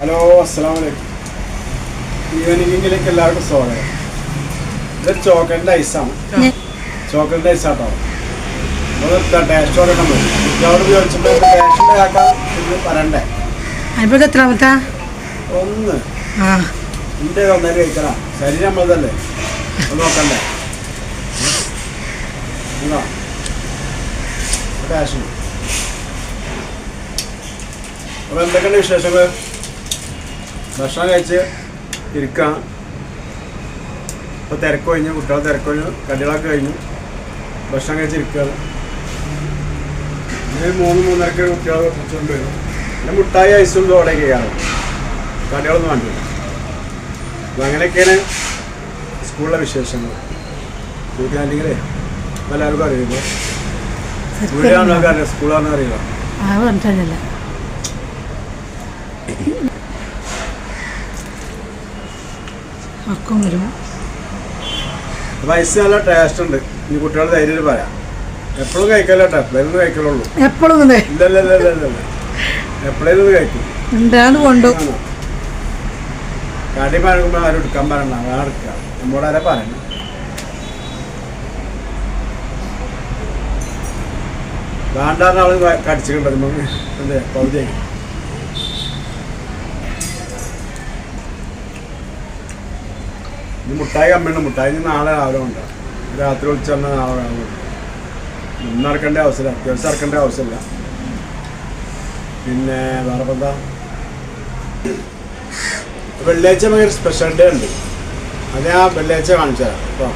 Hello അസ്സാം വലൈക്കും ഈവനിങ്ങിലേക്ക് എല്ലാവർക്കും സ്വാഗതം. ഇത് ചോക്ലേറ്റ് ഐസാണ് ചോക്ലേറ്റ് ഐസാട്ടോ ആട്ടോ. ചോദിച്ചപ്പോൾ പറയണ്ടേ? എത്രാമത്താ? ഒന്ന്. എന്റെ ഒന്നര ശരീരം നമ്മളതല്ലേ? ഒന്ന് നോക്കണ്ടേ? ഇതാ. ടേസ്റ്റ് അപ്പോൾ എന്തൊക്കെയുണ്ട് വിശേഷങ്ങൾ ഭക്ഷണം കഴിച്ച് ഇരിക്കാം. ഇപ്പോൾ തിരക്ക് കഴിഞ്ഞു കുട്ടികളെ തിരക്ക് കഴിഞ്ഞു കടികളൊക്കെ കഴിഞ്ഞു. ഭക്ഷണം കഴിച്ച് ഇരിക്കുകയാണ് ഇനി മൂന്ന് മൂന്നരക്ക് കുട്ടികളെ കുറച്ചുകൊണ്ട് വരും. പിന്നെ മുട്ടായി ഐസും തോടെയൊക്കെ കാണും കടികളൊന്നും വേണ്ടില്ല. അപ്പൊ അങ്ങനെയൊക്കെയാണ് സ്കൂളിലെ വിശേഷങ്ങൾ. കൂട്ടിയാണെങ്കിലേ എല്ലാവർക്കും അറിയില്ല? വീടാണോ അറിയാം സ്കൂളാണോ അറിയുക അക്കും വരും വയസ്സ് നല്ല ടേസ്റ്റ് ഉണ്ട്. ഈ കുട്ടികൾ ധൈര്യം പറയാം. എപ്പോഴും കഴിക്കലോട്ടെ എപ്പോഴും കഴിക്കലുള്ളൂ. എപ്പോഴും എപ്പോഴേലും ഇത് കഴിക്കും. എന്താണ് കൊണ്ടു? കടി പഴകുമ്പോൾ ആരും എടുക്കാൻ പറയണ്ട. അതാണ് എടുക്കുക. നമ്മളോട് ആരെ പറയണം? വേണ്ടാന്ന് ആൾ കടിച്ചിട്ടുണ്ട്? നമുക്ക് എന്തേ? പകുതിയായി. ഇത് മുട്ടായി കമ്മിയുണ്ട് മുട്ടായി ഇനി നാളെ രാവിലെ ഉണ്ട് രാത്രി വിളിച്ചു പറഞ്ഞാൽ നാളെ രാവിലെ ഇന്ന് ഇറക്കേണ്ട ആവശ്യമില്ല. അത്യാവശ്യം ഇറക്കേണ്ട ആവശ്യമില്ല. പിന്നെ വേറെ എന്താ വെള്ളിയാഴ്ച നമുക്ക് ഒരു സ്പെഷ്യൽ ഡേ ഉണ്ട്. അത് ആ വെള്ളിയാഴ്ച കാണിച്ചു തരാം കേട്ടോ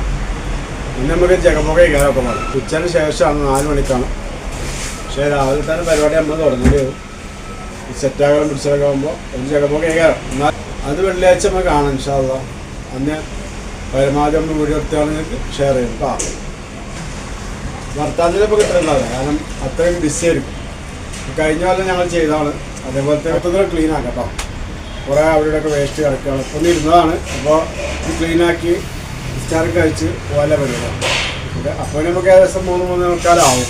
പിന്നെ നമുക്ക് ജഗമുഖ കയറൊക്കെ പറയാം ഉച്ചയ്ക്ക് ശേഷമാണ് നാല് മണിക്കാണ്. പക്ഷേ രാവിലെ തന്നെ പരിപാടി നമ്മൾ തുടങ്ങേണ്ടി വരും. സെറ്റാകലും പിടിച്ചതൊക്കെ ആകുമ്പോൾ ഒരു ജഗമുഖ കയറാം എന്നാൽ അത് വെള്ളിയാഴ്ച നമുക്ക് കാണാം ഇൻഷാല്ല അന്ന് പരമാവധി നമ്മൾ വീഡിയോ എടുത്തുകയാണെങ്കിൽ ഷെയർ ചെയ്യണം കേട്ടോ ഭർത്താവിന്റെ ഇപ്പോൾ കിട്ടുന്നില്ലാതെ കാരണം അത്രയും ബിസി ആയിരിക്കും. കഴിഞ്ഞ കൊല്ലം ഞങ്ങൾ ചെയ്തതാണ്. അതേപോലെ തന്നെ മൊത്തത്തിൽ ക്ലീൻ ആക്കാം കേട്ടോ കുറേ അവിടെയൊക്കെ വേസ്റ്റ് കിടക്കുകയാണ് ഒന്ന് ഇരുന്നതാണ്. അപ്പോൾ ഇത് ക്ലീൻ ആക്കി സ്റ്റാർ കഴിച്ച് പോലെ പരിപാടി. അപ്പോൾ നമുക്ക് ഏകദേശം മൂന്ന് മൂന്ന് ആൾക്കാരാവും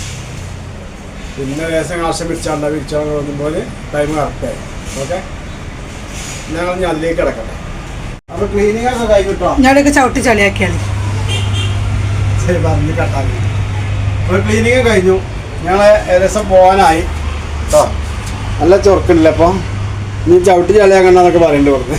പിന്നെ ഏകദേശം ആവശ്യം പിരിച്ചാണ്ട പിരിച്ചാൽ തോന്നുമ്പോൾ ടൈം കറക്റ്റായി ഓക്കെ ഞങ്ങൾ ഞാൻ അതിലേക്ക് കിടക്കട്ടെ അപ്പോൾ ക്ലീനിങ് ഒക്കെ കഴിഞ്ഞിട്ടോ ഞാനൊക്കെ ചവിട്ടി ചളിയാക്കിയാണ് ശരി പറഞ്ഞ് കട്ടാക്കി. അപ്പോൾ ക്ലീനിങ് കഴിഞ്ഞു. ഞങ്ങൾ ഏകദേശം പോകാനായി കേട്ടോ നല്ല ചൊറുക്കുണ്ടല്ലേ അപ്പം? നീ ചവിട്ടി ചളിയാക്കണ്ടെന്നൊക്കെ പറയണ്ട കൊടുത്ത്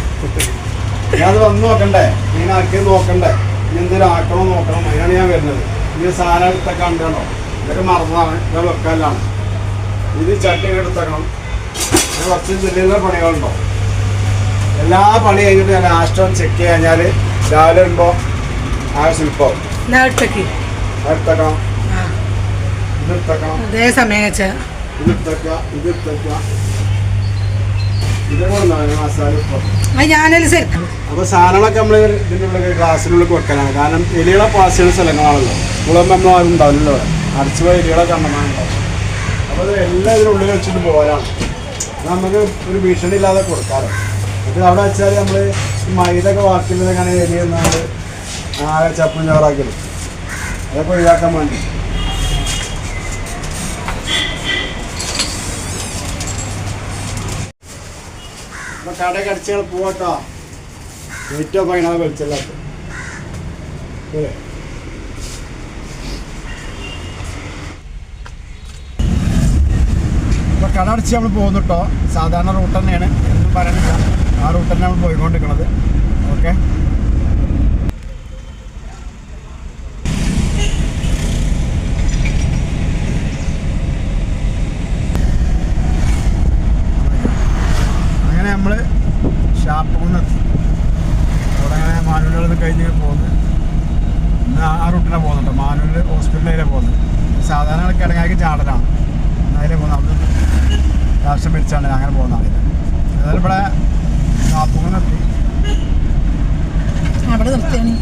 ഞാനത് വന്ന് നോക്കണ്ടേ? നീ ആക്കിയത് നോക്കണ്ടേ? ഇനി എന്തെങ്കിലും ആക്കണോ നോക്കണം? അതിനാണ് ഞാൻ വരുന്നത്. ഇനി സാധനം എടുത്തൊക്കെ കണ്ടോ ഇതൊക്കെ മറന്നതാണ് ഇത് വെക്കാനാണ്. ഇത് ചട്ടി എടുത്തേക്കണം കുറച്ച് ചെല്ലുന്ന പണികളുണ്ടോ? എല്ലാ പണി കഴിഞ്ഞിട്ട് ഞാൻ ആഷ്ടം ചെക്ക് കഴിഞ്ഞാൽ രാവിലെ ഉണ്ടോ ആ ശില്പം. അപ്പൊ എടുത്തേക്കണം? അതേ സമയം സാധനങ്ങളൊക്കെ നമ്മൾ ഇതിന്റെ ഉള്ളിൽ ഗ്ലാസ്സിനുള്ളിൽ വെക്കാനാണ് കാരണം എലികളെ പാസ് ചെയ്യുന്ന സ്ഥലങ്ങളാണല്ലോ. സ്കൂളാകുമ്പോൾ നമ്മൾ ആരും ഉണ്ടാവില്ലല്ലോ. അടച്ചു പോയ എലികളെ കണ്ടമാനുണ്ടാവും അപ്പൊ അത് എല്ലാം ഇതിനുള്ളിൽ വെച്ചിട്ട് പോകാനാണ് നമുക്ക് ഒരു ഭീഷണി ഇല്ലാതെ കൊടുക്കാറ്. ഇത് അവിടെ വെച്ചാൽ നമ്മൾ മൈദൊക്കെ വാക്കിയത് അങ്ങനെ എലി എന്നാണ് ആകെ ചപ്പും ചോറാക്കൽ അതൊക്കെ ഒഴിവാക്കാൻ വേണ്ടി. അപ്പൊ കടയൊക്കെ അടിച്ചാൽ പോവാട്ടോ. ഏറ്റവും പൈനാ വെളിച്ചല്ലാത്ത കട അടിച്ച് നമ്മൾ പോകുന്നു കേട്ടോ സാധാരണ റൂട്ട് തന്നെയാണ്. എന്നും പറയുന്നില്ല. ആ റൂട്ട് തന്നെ നമ്മൾ പോയിക്കൊണ്ടിരിക്കുന്നത് ഓക്കെ അങ്ങനെ നമ്മൾ ഷാപ്പിൽ നിന്ന് അവിടെ അങ്ങനെ മാനൂരിൽ നിന്ന് കഴിഞ്ഞ് പോകുന്നത് ആ റൂട്ടിലാണ് പോകുന്നുണ്ട് മാനൂര് ഹോസ്പിറ്റലിലെ പോകുന്നത്. സാധാരണ കിടങ്ങാക്കി ചാടലാണ്. അതിലെ പോകുന്ന അവിടെ രാഷ്ട്രം പിടിച്ചാണ് അങ്ങനെ പോകുന്നതാണ് അതായത് ഇവിടെ ഷാപ്പിൽ നിന്ന് എത്തി അവിടെ നിർത്തിയാണ്.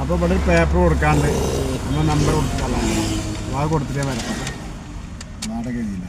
അപ്പോൾ ഇവിടെ ഒരു പേപ്പർ കൊടുക്കാണ്ട്. നമ്മൾ നമ്പർ കൊടുക്കാനുള്ള അത് കൊടുത്തിട്ടേ വരാം. വാടക ഇല്ല